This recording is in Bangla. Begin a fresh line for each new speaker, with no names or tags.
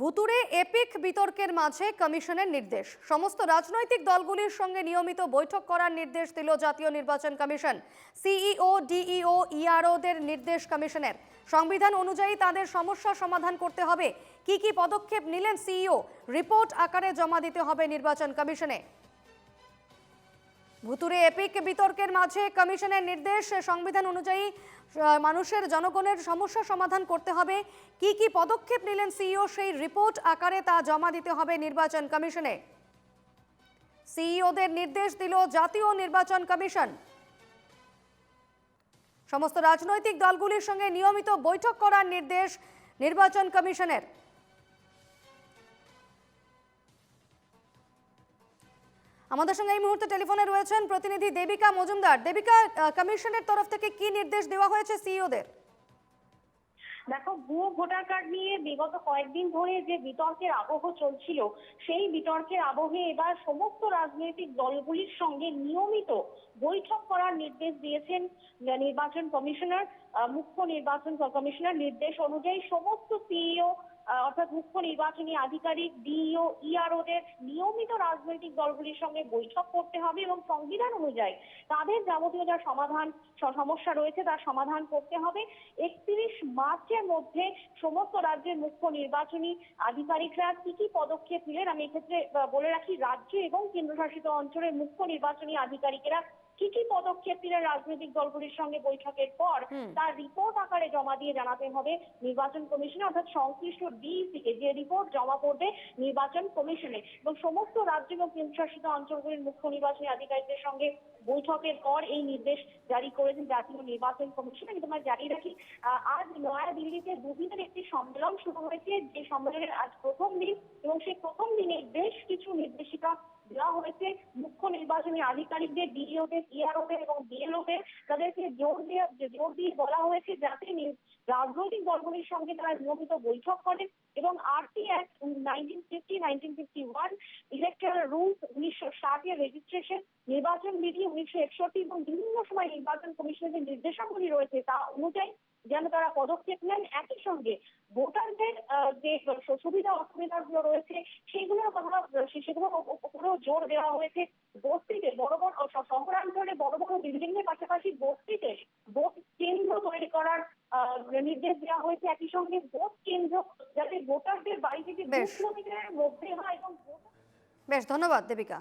ভুতুরে এপিক বিতর্কের মাঝে কমিশনের নির্দেশ। সমস্ত রাজনৈতিক দলগুলির সঙ্গে নিয়মিত বৈঠক করার নির্দেশ দিল জাতীয় নির্বাচন কমিশন। সিইও, ডিইও, ইআরওদের নির্দেশ কমিশনের। সংবিধান অনুযায়ী তাদের সমস্যা সমাধান করতে হবে। কি কি পদক্ষেপ নিলেন সিইও? রিপোর্ট আকারে জমা দিতে হবে নির্বাচন কমিশনে। ভুতুরে এপিক বিতর্কের মাঝে কমিশনের নির্দেশ, সংবিধান অনুযায়ী মানুষের জনগণের সমস্যা সমাধান করতে হবে। কি কি পদক্ষেপ নিলেন সিইও সেই রিপোর্ট আকারে তা জমা দিতে হবে নির্বাচন কমিশনে। সিইওদের নির্দেশ দিল জাতীয় নির্বাচন কমিশন। সমস্ত রাজনৈতিক দলগুলির সঙ্গে নিয়মিত বৈঠক করার নির্দেশ নির্বাচন কমিশনের। আমাদের সঙ্গে এই মুহূর্তে টেলিফোনে রয়েছেন প্রতিনিধি দেবিকা মজুমদার। দেবিকা কমিশনের তরফ থেকে কি নির্দেশ দেওয়া হয়েছে সিইওদের?
দেখো, ভুয়ো ভোটার কার্ড নিয়ে বিগত কয়েকদিন ধরে যে বিতর্কের আবহ চলছিল, সেই বিতর্কের আবহে এবার সমস্ত রাজনৈতিক দলগুলির সঙ্গে নিয়মিত বৈঠক করার নির্দেশ দিয়েছেন নির্বাচন কমিশনার মুখ্য নির্বাচন কমিশনার। নির্দেশ অনুযায়ী সমস্ত সিইও অর্থাৎ মুখ্য নির্বাচনী আধিকারিক, ডিইও, ইআরওদের নিয়মিত রাজনৈতিক দলগুলির সঙ্গে বৈঠক করতে হবে এবং সংবিধান অনুযায়ী তাদের যাবতীয় যা সমাধান সমস্যা রয়েছে তার সমাধান করতে হবে। একত্রিশ মার্চের মধ্যে সমস্ত রাজ্যের মুখ্য নির্বাচনী আধিকারিকরা কি কি পদক্ষেপ নিলেন? আমি এক্ষেত্রে বলে রাখি, রাজ্য এবং কেন্দ্রশাসিত অঞ্চলের মুখ্য নির্বাচনী আধিকারিকেরা কি কি পদক্ষেপ নিলেন রাজনৈতিক দলগুলির সঙ্গে বৈঠকের পর তার রিপোর্ট আকারে জমা দিয়ে জানাতে হবে নির্বাচন কমিশনে অর্থাৎ সংশ্লিষ্ট ডিইসিকে যে রিপোর্ট জমা করবে নির্বাচন কমিশনে। এবং সমস্ত রাজ্য এবং কেন্দ্রশাসিত অঞ্চলগুলির মুখ্য নির্বাচনী আধিকারিকদের সঙ্গে বৈঠকের পর এই নির্দেশ জারি করেছেন জাতীয় নির্বাচন কমিশন। আমি তোমার জানিয়ে রাখি আহ, আজ নয়াদিল্লিতে দুদিনের একটি সম্মেলন শুরু হয়েছে। যে সম্মেলনের আজ প্রথম দিন এবং সেই প্রথম দিনে বেশ কিছু নির্দেশিকা দেওয়া হয়েছে। মুখ্য নির্বাচনী আধিকারিকদের ডিইওদের ইআরওদের এবং বিএলওদের তাদেরকে জোর দিয়ে জোর দিয়ে বলা হয়েছে যাতে রাজনৈতিক দলগুলির সঙ্গে তারা নিয়মিত বৈঠক করেন এবং RP act nineteen fifty nineteen fifty one electoral rules উনিশশো ষাটের রেজিস্ট্রেশন নির্বাচন বিধি উনিশশো একষট্টি এবং বিভিন্ন সময় নির্বাচন কমিশনের যে নির্দেশাবলী রয়েছে তা অনুযায়ী যেন তারা পদক্ষেপ নেন একই সঙ্গে ভোটারদের যে সুবিধা অসুবিধাগুলো রয়েছে সেগুলোর কথা সেগুলোর উপরেও জোর দেওয়া হয়েছে। বস্তিতে বড় বড় শহরাঞ্চলে বড় বড় বিল্ডিং এর পাশাপাশি বস্তিতে ভোট কেন্দ্র তৈরি করার নির্দেশ দেওয়া হয়েছে একই সঙ্গে ভোট কেন্দ্র যাতে ভোটারদের বাড়ি থেকে দু কিলোমিটারের মধ্যে হয় এবং
বেশ ধন্যবাদ দেবিকা।